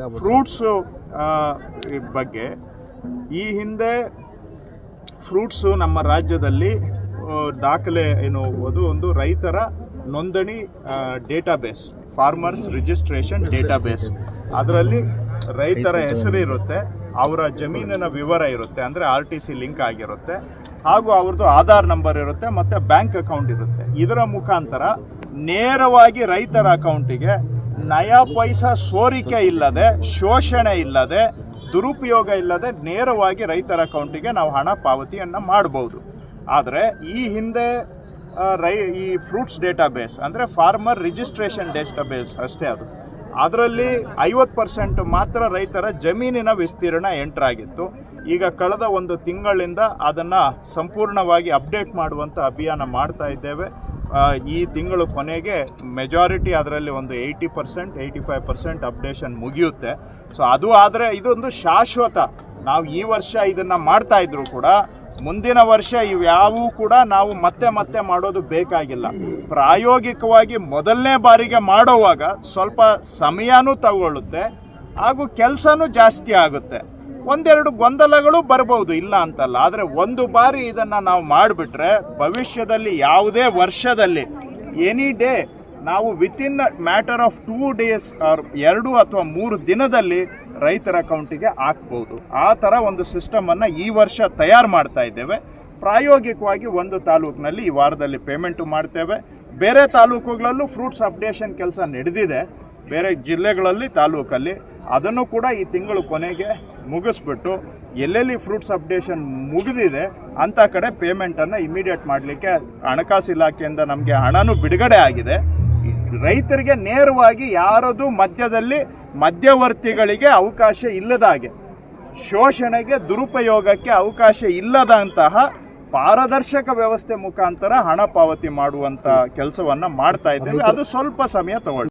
Fruits ಬಗ್ಗೆ ಈ ಹಿಂದೆ ಫ್ರೂಟ್ಸು ನಮ್ಮ ರಾಜ್ಯದಲ್ಲಿ ದಾಖಲೆ ಏನು ಅದು ಒಂದು ರೈತರ ನೋಂದಣಿ ಡೇಟಾಬೇಸ್ ಫಾರ್ಮರ್ಸ್ ರಿಜಿಸ್ಟ್ರೇಷನ್ ಡೇಟಾಬೇಸ್. ಅದರಲ್ಲಿ ರೈತರ ಹೆಸರು ಇರುತ್ತೆ ಅವರ ಜಮೀನಿನ ವಿವರ ಇರುತ್ತೆ ಅಂದರೆ ಆರ್ ಟಿ ಸಿ ಲಿಂಕ್ ಆಗಿರುತ್ತೆ ಹಾಗೂ ಅವ್ರದ್ದು ಆಧಾರ್ ನಂಬರ್ ಇರುತ್ತೆ ಮತ್ತು ಬ್ಯಾಂಕ್ ಅಕೌಂಟ್ ಇರುತ್ತೆ. ಇದರ ಮುಖಾಂತರ ನೇರವಾಗಿ ರೈತರ ಅಕೌಂಟಿಗೆ ನಯಾ ಪೈಸ ಸೋರಿಕೆ ಇಲ್ಲದೆ, ಶೋಷಣೆ ಇಲ್ಲದೆ, ದುರುಪಯೋಗ ಇಲ್ಲದೆ ನೇರವಾಗಿ ರೈತರ ಅಕೌಂಟಿಗೆ ನಾವು ಹಣ ಪಾವತಿಯನ್ನು ಮಾಡಬಹುದು ಆದರೆ ಈ ಹಿಂದೆ ರೈ, ಈ ಫ್ರೂಟ್ಸ್ ಡೇಟಾಬೇಸ್ ಅಂದರೆ ಫಾರ್ಮರ್ ರಿಜಿಸ್ಟ್ರೇಷನ್ ಡೇಟಾಬೇಸ್ ಅಷ್ಟೇ ಅದು. ಅದರಲ್ಲಿ ಐವತ್ತು ಪರ್ಸೆಂಟ್ ಮಾತ್ರ ರೈತರ ಜಮೀನಿನ ವಿಸ್ತೀರ್ಣ ಎಂಟ್ರಾಗಿತ್ತು. ಈಗ ಕಳೆದ ಒಂದು ತಿಂಗಳಿಂದ ಅದನ್ನು ಸಂಪೂರ್ಣವಾಗಿ ಅಪ್ಡೇಟ್ ಮಾಡುವಂಥ ಅಭಿಯಾನ ಮಾಡ್ತಾ ಇದ್ದೇವೆ. ಈ ತಿಂಗಳು ಕೊನೆಗೆ ಮೆಜಾರಿಟಿ ಅದರಲ್ಲಿ ಒಂದು eighty percent eighty five percent updation ಮುಗಿಯುತ್ತೆ. ಸೊ ಅದು ಆದರೆ ಇದೊಂದು ಶಾಶ್ವತ. ನಾವು ಈ ವರ್ಷ ಇದನ್ನು ಮಾಡ್ತಾ ಇದ್ರು ಕೂಡ, ಮುಂದಿನ ವರ್ಷ ಇವ್ಯಾವೂ ಕೂಡ ನಾವು ಮತ್ತೆ ಮತ್ತೆ ಮಾಡೋದು ಬೇಕಾಗಿಲ್ಲ. ಪ್ರಾಯೋಗಿಕವಾಗಿ ಮೊದಲನೇ ಬಾರಿಗೆ ಮಾಡೋವಾಗ ಸ್ವಲ್ಪ ಸಮಯನೂ ತಗೊಳ್ಳುತ್ತೆ, ಹಾಗೂ ಕೆಲಸನೂ ಜಾಸ್ತಿ ಆಗುತ್ತೆ. ಒಂದೆರಡು ಗೊಂದಲಗಳು ಬರಬಹುದು, ಇಲ್ಲ ಅಂತಲ್ಲ. ಆದರೆ ಒಂದು ಬಾರಿ ಇದನ್ನು ನಾವು ಮಾಡಿಬಿಟ್ರೆ ಭವಿಷ್ಯದಲ್ಲಿ ಯಾವುದೇ ವರ್ಷದಲ್ಲಿ ಎನಿ ಡೇ ನಾವು within matter of two days or ಎರಡು ಅಥವಾ ಮೂರು ದಿನದಲ್ಲಿ ರೈತರ ಅಕೌಂಟಿಗೆ ಹಾಕ್ಬೋದು. ಆ ಥರ ಒಂದು ಸಿಸ್ಟಮನ್ನು ಈ ವರ್ಷ ತಯಾರು ಮಾಡ್ತಾ ಇದ್ದೇವೆ. ಪ್ರಾಯೋಗಿಕವಾಗಿ ಒಂದು ತಾಲೂಕಿನಲ್ಲಿ ಈ ವಾರದಲ್ಲಿ ಪೇಮೆಂಟು ಮಾಡ್ತೇವೆ. ಬೇರೆ ತಾಲೂಕುಗಳಲ್ಲೂ ಫ್ರೂಟ್ಸ್ ಅಪ್ಡೇಷನ್ ಕೆಲಸ ನಡೆದಿದೆ. ಬೇರೆ ಜಿಲ್ಲೆಗಳಲ್ಲಿ ತಾಲೂಕಲ್ಲಿ. ಅದನ್ನು ಕೂಡ ಈ ತಿಂಗಳು ಕೊನೆಗೆ ಮುಗಿಸ್ಬಿಟ್ಟು ಎಲ್ಲೆಲ್ಲಿ ಫ್ರೂಟ್ಸ್ ಅಪ್ಡೇಷನ್ ಮುಗಿದಿದೆ ಅಂಥ ಕಡೆ ಪೇಮೆಂಟನ್ನು ಇಮಿಡಿಯೇಟ್ ಮಾಡಲಿಕ್ಕೆ ಹಣಕಾಸು ಇಲಾಖೆಯಿಂದ ನಮಗೆ ಹಣನೂ ಬಿಡುಗಡೆ ಆಗಿದೆ. ರೈತರಿಗೆ ನೇರವಾಗಿ ಯಾರದು ಮಧ್ಯದಲ್ಲಿ ಮಧ್ಯವರ್ತಿಗಳಿಗೆ ಅವಕಾಶ ಇಲ್ಲದ ಹಾಗೆ ಶೋಷಣೆಗೆ ದುರುಪಯೋಗಕ್ಕೆ ಅವಕಾಶ ಇಲ್ಲದಂತಹ ಪಾರದರ್ಶಕ ವ್ಯವಸ್ಥೆ ಮುಖಾಂತರ ಹಣ ಪಾವತಿ ಮಾಡುವಂತ ಕೆಲಸವನ್ನ ಮಾಡ್ತಾ ಇದ್ದೇವೆ. ಅದು ಸ್ವಲ್ಪ ಸಮಯ ತಗೊಳ್ಳಿ.